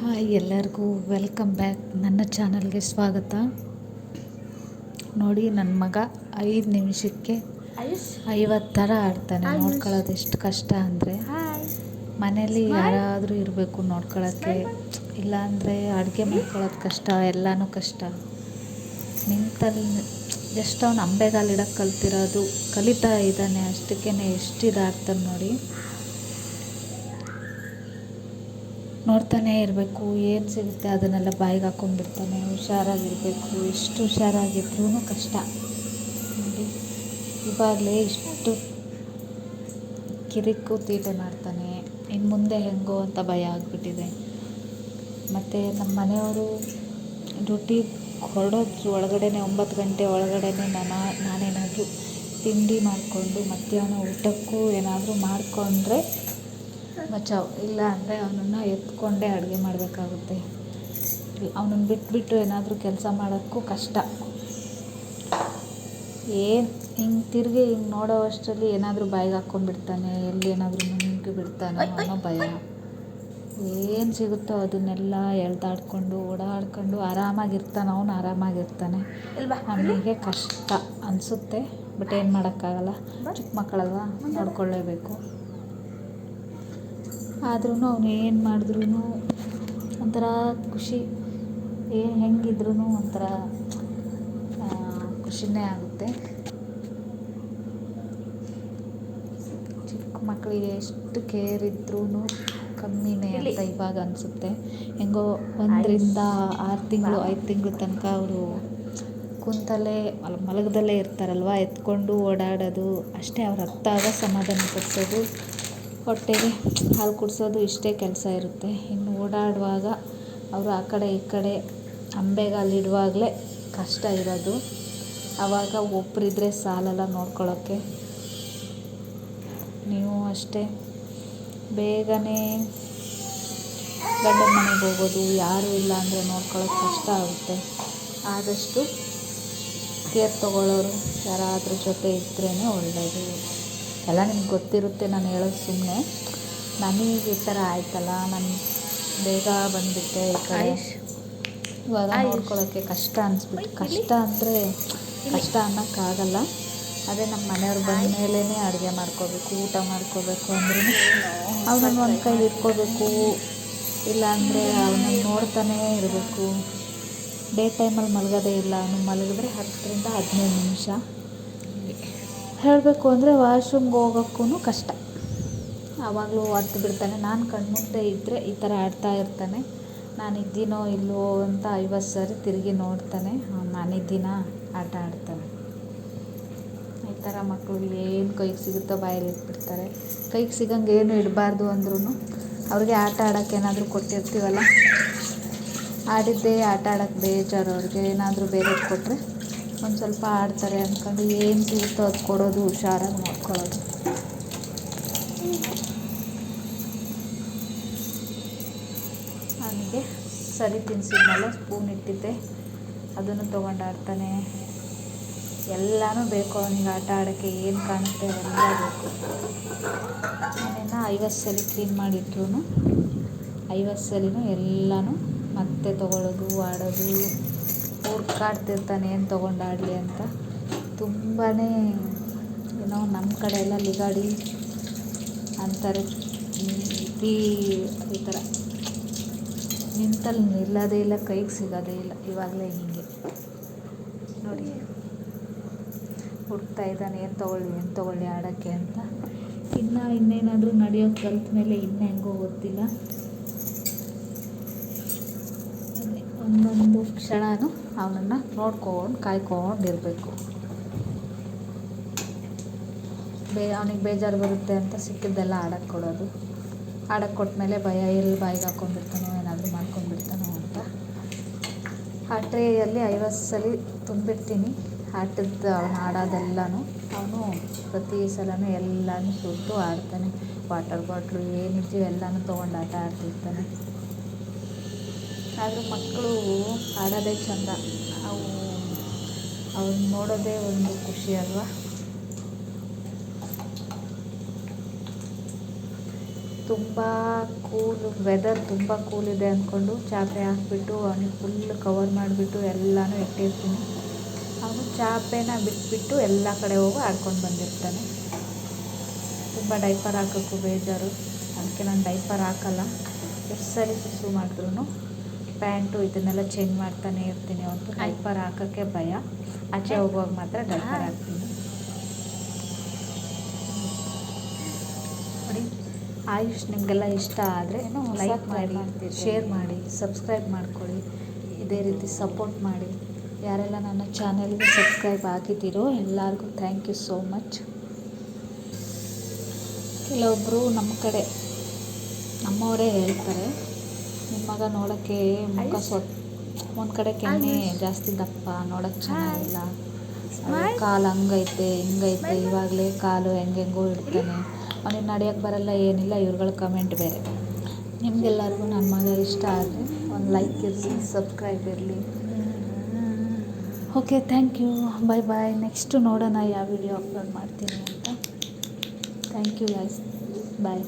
Hi ಎಲ್ಲರಿಗೂ welcome back. ನನ್ನ ಚಾನಲ್ಗೆ ಸ್ವಾಗತ. ನೋಡಿ ನನ್ನ ಮಗ ಐದು ನಿಮಿಷಕ್ಕೆ ಐವತ್ತು ಥರ ಆಡ್ತಾನೆ. ನೋಡ್ಕೊಳ್ಳೋದು ಎಷ್ಟು ಕಷ್ಟ ಅಂದರೆ. ಮನೇಲಿ ಯಾರಾದರೂ ಇರಬೇಕು ನೋಡ್ಕೊಳ್ಳೋಕ್ಕೆ ಇಲ್ಲಾಂದರೆ ಅಡುಗೆ ಮಾಡ್ಕೊಳ್ಳೋದು ಕಷ್ಟ ಎಲ್ಲನೂ ಕಷ್ಟ. ನಿಂತಲ್ಲಿ ಜಸ್ಟ್ ಅವ್ನು ಅಂಬೆಗಾಲು ಇಡೋಕ್ಕೆ ಕಲ್ತಿರೋದು ಕಲಿತಾ ಇದ್ದಾನೆ. ಅಷ್ಟಕ್ಕೇ ಎಷ್ಟು ಇದಾಗ್ತಾನೆ ನೋಡಿ. ನೋಡ್ತಾನೆ ಇರಬೇಕು, ಏನು ಸಿಗುತ್ತೆ ಅದನ್ನೆಲ್ಲ ಬಾಯಿಗೆ ಹಾಕ್ಕೊಂಡ್ಬಿಡ್ತಾನೆ ಹುಷಾರಾಗಿರಬೇಕು, ಎಷ್ಟು ಹುಷಾರಾಗಿದ್ರೂ ಕಷ್ಟ. ನೋಡಿ, ಇವಾಗಲೇ ಇಷ್ಟು ಕಿರಿಕು ತೀಟೆ ಮಾಡ್ತಾನೆ ಇನ್ನು ಮುಂದೆ ಹೆಂಗೋ ಅಂತ ಭಯ ಆಗಿಬಿಟ್ಟಿದೆ. ಮತ್ತು ನಮ್ಮ ಮನೆಯವರು ಡ್ಯೂಟಿ ಹೊರಡೋದ್ರ ಒಳಗಡೆನೆ, ಒಂಬತ್ತು ಗಂಟೆ ಒಳಗಡೆನೆ ನಾನು, ನಾನೇನಾದರೂ ತಿಂಡಿ ಮಾಡಿಕೊಂಡು ಮಧ್ಯಾಹ್ನ ಊಟಕ್ಕೂ ಏನಾದರೂ ಮಾಡಿಕೊಂಡ್ರೆ ಬಚಾವ್ ಇಲ್ಲ ಅಂದರೆ ಅವನನ್ನು ಎತ್ಕೊಂಡೇ ಅಡುಗೆ ಮಾಡಬೇಕಾಗುತ್ತೆ. ಅವನನ್ನು ಬಿಟ್ಬಿಟ್ಟು ಏನಾದರೂ ಕೆಲಸ ಮಾಡೋಕ್ಕೂ ಕಷ್ಟ. ಏನು ಹಿಂಗೆ ತಿರುಗಿ ಹಿಂಗೆ ನೋಡೋ ಅಷ್ಟರಲ್ಲಿ ಏನಾದರೂ ಬಾಯಿಗೆ ಹಾಕ್ಕೊಂಡ್ಬಿಡ್ತಾನೆ, ಎಲ್ಲಿ ಏನಾದರೂ ನುಂಗಿ ಬಿಡ್ತಾನೆ ಅನ್ನೋ ಭಯ. ಏನು ಸಿಗುತ್ತೋ ಅದನ್ನೆಲ್ಲ ಎಳ್ದಾಡ್ಕೊಂಡು, ಓಡಾಡ್ಕೊಂಡು ಆರಾಮಾಗಿರ್ತಾನೆ, ಅವನು ಆರಾಮಾಗಿರ್ತಾನೆ. ಅವನಿಗೆ ಕಷ್ಟ ಅನಿಸುತ್ತೆ, ಬಟ್ ಏನು ಮಾಡೋಕ್ಕಾಗಲ್ಲ. ಚಿಕ್ಕ ಮಕ್ಕಳಲ್ವ, ನೋಡ್ಕೊಳ್ಳೇಬೇಕು. ಆದ್ರೂ ಅವ್ನು ಏನು ಮಾಡಿದ್ರೂ ಒಂಥರ ಖುಷಿ. ಏನು ಹೆಂಗಿದ್ರೂ ಒಂಥರ ಖುಷಿನೇ ಆಗುತ್ತೆ. ಚಿಕ್ಕ ಮಕ್ಕಳಿಗೆ ಎಷ್ಟು ಕೇರ್ ಇದ್ರೂ ಕಮ್ಮಿನೇ ಅಂತ ಇವಾಗ ಅನಿಸುತ್ತೆ. ಹೆಂಗೋ ಒಂದರಿಂದ ಆರು ತಿಂಗಳು ಐದು ತಿಂಗಳ ತನಕ ಅವರು ಕೂತಲ್ಲೇ ಮಲಗದಲ್ಲೇ ಇರ್ತಾರಲ್ವ ಎತ್ಕೊಂಡು ಓಡಾಡೋದು ಅಷ್ಟೇ ಅವ್ರ ಹತ್ತಾಗ ಸಮಾಧಾನ ಪಡಿಸೋದು. ಹೊಟ್ಟೆಗೆ ಹಾಲು ಕುಡಿಸೋದು ಇಷ್ಟೇ ಕೆಲಸ ಇರುತ್ತೆ. ಇನ್ನು ಓಡಾಡುವಾಗ ಅವರು ಆ ಕಡೆ ಈ ಕಡೆ ಅಂಬೆಗಾಲಿಡುವಾಗಲೇ ಕಷ್ಟ ಇರೋದು. ಆವಾಗ ಒಬ್ಬರಿದ್ರೆ ಸಾಲಲ್ಲ ನೋಡ್ಕೊಳ್ಳೋಕ್ಕೆ ನೀವು ಅಷ್ಟೇ. ಬೇಗನೆ ಗಂಡನ ಮನೆಗೆ ಹೋಗೋದು, ಯಾರೂ ಇಲ್ಲ ಅಂದರೆ ನೋಡ್ಕೊಳ್ಳೋಕ್ಕೆ ಕಷ್ಟ ಆಗುತ್ತೆ. ಆದಷ್ಟು ಕೇರ್ ತೊಗೊಳ್ಳೋರು ಯಾರಾದರೂ ಜೊತೆ ಇದ್ರೇ ಒಳ್ಳೆಯದು ಎಲ್ಲ ನಿಮ್ಗೆ ಗೊತ್ತಿರುತ್ತೆ ನಾನು ಹೇಳೋದು ಸುಮ್ಮನೆ ನನಗೆ ಈ ಥರ ಆಯ್ತಲ್ಲ ನಾನು ಬೇಗ ಬಂದುಬಿಟ್ಟೆ ಈ ಕಡೆ. ಇವಾಗ ನೋಡ್ಕೊಳ್ಳೋಕ್ಕೆ ಕಷ್ಟ ಅನಿಸ್ಬಿಟ್ಟು ಕಷ್ಟ ಅಂದರೆ ಕಷ್ಟ ಅನ್ನೋಕ್ಕಾಗಲ್ಲ. ಅದೇ ನಮ್ಮ ಮನೆಯವ್ರು ಬಂದ ಮೇಲೇ ಅಡುಗೆ ಮಾಡ್ಕೋಬೇಕು ಊಟ ಮಾಡ್ಕೋಬೇಕು ಅಂದ್ರೂ. ಅವನನ್ನು ಒಂದು ಕೈಲಿ ಇಟ್ಕೋಬೇಕು. ಇಲ್ಲಾಂದರೆ ಅವನನ್ನು ನೋಡ್ತಾನೇ ಇರಬೇಕು. ಡೇ ಟೈಮಲ್ಲಿ ಮಲಗೋದೇ ಇಲ್ಲ. ಅವನು ಮಲಗಿದ್ರೆ ಹತ್ತರಿಂದ ಹದಿನೈದು ನಿಮಿಷ. ಹೇಳಬೇಕು ಅಂದರೆ ವಾಶ್ರೂಮ್ಗೆ ಹೋಗೋಕ್ಕೂ ಕಷ್ಟ. ಆವಾಗಲೂ ಅತ್ತು ಬಿಡ್ತಾನೆ. ನಾನು ಕಣ್ಮುಂದೆ ಇದ್ದರೆ ಈ ಥರ ಆಡ್ತಾ ಇರ್ತಾನೆ. ನಾನು ಇದ್ದೀನೋ ಇಲ್ಲವೋ ಅಂತ ಐವತ್ತು ಸಾರಿ ತಿರುಗಿ ನೋಡ್ತಾನೆ. ನಾನಿದ್ದೀನಾ ಆಟ ಆಡ್ತಾನೆ. ಈ ಥರ ಮಕ್ಕಳು ಏನು ಕೈಗೆ ಸಿಗುತ್ತೋ ಬಾಯಲ್ಲಿ ಇಟ್ಬಿಡ್ತಾರೆ. ಕೈಗೆ ಸಿಗಂಗೆ ಏನು ಇಡಬಾರ್ದು ಅಂದ್ರೂ ಅವ್ರಿಗೆ ಆಟ ಆಡೋಕ್ಕೆ ಏನಾದರೂ ಕೊಟ್ಟಿರ್ತೀವಲ್ಲ? ಆಡಿದ್ದೇ ಆಟ ಆಡೋಕ್ಕೆ ಬೇಜಾರು ಅವ್ರಿಗೆ. ಏನಾದರೂ ಬೇರೆ ಕೊಟ್ಟರೆ ಒಂದು ಸ್ವಲ್ಪ ಆಡ್ತಾರೆ ಅಂದ್ಕೊಂಡು ಏನು ಸಿಗುತ್ತೋ ಅದು ಕೊಡೋದು, ಹುಷಾರಾಗಿ ನೋಡ್ಕೊಳ್ಳೋದು. ಅವನಿಗೆ ಸರಿ ತಿನ್ಸಿದ್ಮೇಲೆ ಸ್ಪೂನ್ ಇಟ್ಟಿದ್ದೆ. ಅದನ್ನು ತೊಗೊಂಡು ಆಡ್ತಾನೆ. ಎಲ್ಲನೂ ಬೇಕು ಅವನಿಗೆ ಆಟ ಆಡೋಕ್ಕೆ, ಏನು ಕಾಣುತ್ತೆ ಎಲ್ಲ ಬೇಕು. ಮನೆಯನ್ನು ಐವತ್ತು ಸಲ ಕ್ಲೀನ್ ಮಾಡಿಟ್ರು ಐವತ್ತು ಸಲಿನೂ ಎಲ್ಲನೂ ಮತ್ತೆ ತೊಗೊಳ್ಳೋದು, ಆಡೋದು. ಹುಡ್ಕಾಡ್ತಿರ್ತಾನೆ ಏನು ತೊಗೊಂಡು ಆಡಲಿ ಅಂತ. ತುಂಬಾ ಏನೋ ನಮ್ಮ ಕಡೆ ಎಲ್ಲ ಲಿಗಾಡಿ ಅಂತಾರೆ. ಈ ಈ ಥರ ನಿಂತಲ್ಲಿ ನಿಲ್ಲೋದೇ ಇಲ್ಲ, ಕೈಗೆ ಸಿಗೋದೇ ಇಲ್ಲ. ಇವಾಗಲೇ ಹೀಗೆ. ನೋಡಿ. ಹುಡ್ತಾ ಇದ್ದಾನೆ, ಏನು ತೊಗೊಳ್ಳಿ ಏನು ತೊಗೊಳ್ಳಿ ಆಡೋಕ್ಕೆ ಅಂತ. ಇನ್ನು ಇನ್ನೇನಾದರೂ ನಡೆಯೋಕ್ಕೆ ಕಲ್ತ ಮೇಲೆ ಇನ್ನೂ ಹೆಂಗೋ ಗೊತ್ತಿಲ್ಲ ಒಂದೊಂದು ಕ್ಷಣನೂ ಅವನನ್ನು ನೋಡ್ಕೊಂಡು ಕಾಯ್ಕೊಂಡಿರಬೇಕು ಬೇ, ಅವನಿಗೆ ಬೇಜಾರು ಬರುತ್ತೆ ಅಂತ ಸಿಕ್ಕಿದ್ದೆಲ್ಲ ಆಡಕ್ಕೆ ಕೊಡೋದು. ಆಡೋಕ್ಕೆ ಕೊಟ್ಟಮೇಲೆ ಭಯ ಎಲ್ಲಿ ಬಾಯಿಗೆ ಹಾಕ್ಕೊಂಡಿರ್ತಾನೋ ಏನಾದರೂ ಮಾಡ್ಕೊಂಡ್ಬಿಡ್ತಾನೋ ಅಂತ. ಆ ಟ್ರೇಯಲ್ಲಿ ಐವತ್ತು ಸಲ ತುಂಬಿರ್ತೀನಿ ಆಟದ ಅವನು ಆಡೋದೆಲ್ಲನೂ ಅವನು ಪ್ರತಿ ಸಲವೂ ಎಲ್ಲನೂ ಸುಟ್ಟು ಆಡ್ತಾನೆ ವಾಟರ್ ಬಾಟ್ಲು ಏನಿದೆಯೋ ಎಲ್ಲನೂ ತೊಗೊಂಡು ಆಟ ಆಡ್ತಿರ್ತಾನೆ. ಆದರೂ ಮಕ್ಕಳು ಆಡೋದೇ ಚೆಂದ. ಅವು ಅವ್ರನ್ನ ನೋಡೋದೇ ಒಂದು ಖುಷಿ ಅಲ್ವಾ? ತುಂಬ ಕೂಲ್ ವೆದರ್ ತುಂಬ ಕೂಲ್ ಇದೆ ಅಂದ್ಕೊಂಡು ಚಾಪೆ ಹಾಕ್ಬಿಟ್ಟು ಅವನಿಗೆ ಫುಲ್ ಕವರ್ ಮಾಡಿಬಿಟ್ಟು ಎಲ್ಲನೂ ಇಟ್ಟಿರ್ತೀನಿ ಅವನು ಚಾಪೆನ ಬಿಟ್ಬಿಟ್ಟು ಎಲ್ಲ ಕಡೆ ಹೋಗಿ, ಆಡ್ಕೊಂಡು ಬಂದಿರ್ತಾನೆ. ತುಂಬ ಡೈಪರ್ ಹಾಕೋಕ್ಕೂ ಬೇಜಾರು. ಅದಕ್ಕೆ ನಾನು ಡೈಪರ್ ಹಾಕಲ್ಲ. ಎಷ್ಟು ಸರಿ ಸುಸು ಮಾಡಿದ್ರು ಪ್ಯಾಂಟು ಇದನ್ನೆಲ್ಲ ಚೇಂಜ್ ಮಾಡ್ತಾನೆ ಇರ್ತೀನಿ. ಒಂದು ಡೈಪರ್ ಹಾಕೋಕ್ಕೆ ಭಯ. ಆಚೆ ಹೋಗುವಾಗ ಮಾತ್ರ ಡೈಪರ್ ಹಾಕ್ತೀನಿ. ನೋಡಿ ಆಯುಷ್ ನಿಮಗೆಲ್ಲ ಇಷ್ಟ ಆದರೆ ಲೈಕ್ ಮಾಡಿ. ಶೇರ್ ಮಾಡಿ ಸಬ್ಸ್ಕ್ರೈಬ್ ಮಾಡ್ಕೊಳ್ಳಿ. ಇದೇ ರೀತಿ ಸಪೋರ್ಟ್ ಮಾಡಿ. ಯಾರೆಲ್ಲ ನನ್ನ ಚಾನೆಲ್ಗೆ ಸಬ್ಸ್ಕ್ರೈಬ್ ಆಗಿದ್ದೀರೋ ಎಲ್ಲರಿಗೂ ಥ್ಯಾಂಕ್ ಯು ಸೋ ಮಚ್ ಕೆಲವೊಬ್ಬರು ನಮ್ಮ ಕಡೆ ನಮ್ಮವರೇ ಹೇಳ್ತಾರೆ ನಿಮ್ಮ ಮಗ ನೋಡೋಕ್ಕೆ ಮುಖ ಸೊಟ್ ಒಂದು ಕಡೆ ಕೆನ್ನೆ ಜಾಸ್ತಿ ದಪ್ಪ ನೋಡೋಕ್ಕೆ ಚೆನ್ನಾಗಿಲ್ಲ. ಕಾಲು ಹಂಗೈತೆ ಹಿಂಗೈತೆ ಇವಾಗಲೇ ಕಾಲು ಹೆಂಗೆಂಗೋ ಇಡ್ತಾನೆ. ಅವನಿಗೆ ನಡೆಯೋಕ್ಕೆ ಬರಲ್ಲ ಏನಿಲ್ಲ ಇವ್ರುಗಳ ಕಮೆಂಟ್ ಬೇರೆ. ನಿಮಗೆಲ್ಲರಿಗೂ ನನ್ನ ಮಗ ಇಷ್ಟ ಆದರೆ ಒಂದು ಲೈಕ್ ಇರಲಿ ಸಬ್ಸ್ಕ್ರೈಬ್ ಇರಲಿ. Okay thank you bye bye next ನೋಡೋಣ ಯಾವ ವಿಡಿಯೋ ಅಪ್ಲೋಡ್ ಮಾಡ್ತೀನಿ ಅಂತ. Thank you guys bye